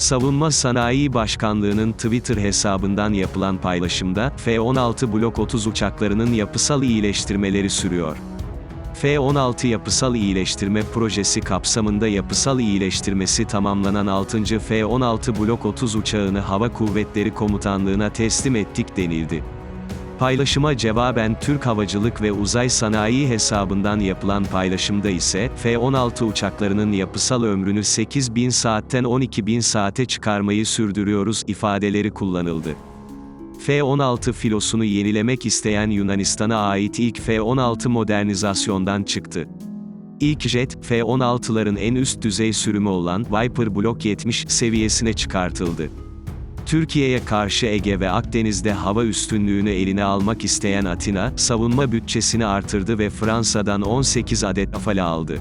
Savunma Sanayi Başkanlığı'nın Twitter hesabından yapılan paylaşımda, F-16 Blok 30 uçaklarının yapısal iyileştirmeleri sürüyor. F-16 Yapısal İyileştirme Projesi kapsamında yapısal iyileştirmesi tamamlanan 6. F-16 Blok 30 uçağını Hava Kuvvetleri Komutanlığı'na teslim ettik denildi. Paylaşıma cevaben Türk Havacılık ve Uzay Sanayi hesabından yapılan paylaşımda ise, F-16 uçaklarının yapısal ömrünü 8000 saatten 12000 saate çıkarmayı sürdürüyoruz ifadeleri kullanıldı. F-16 filosunu yenilemek isteyen Yunanistan'a ait ilk F-16 modernizasyondan çıktı. İlk jet, F-16'ların en üst düzey sürümü olan Viper Block 70 seviyesine çıkartıldı. Türkiye'ye karşı Ege ve Akdeniz'de hava üstünlüğünü eline almak isteyen Atina, savunma bütçesini artırdı ve Fransa'dan 18 adet Rafale aldı.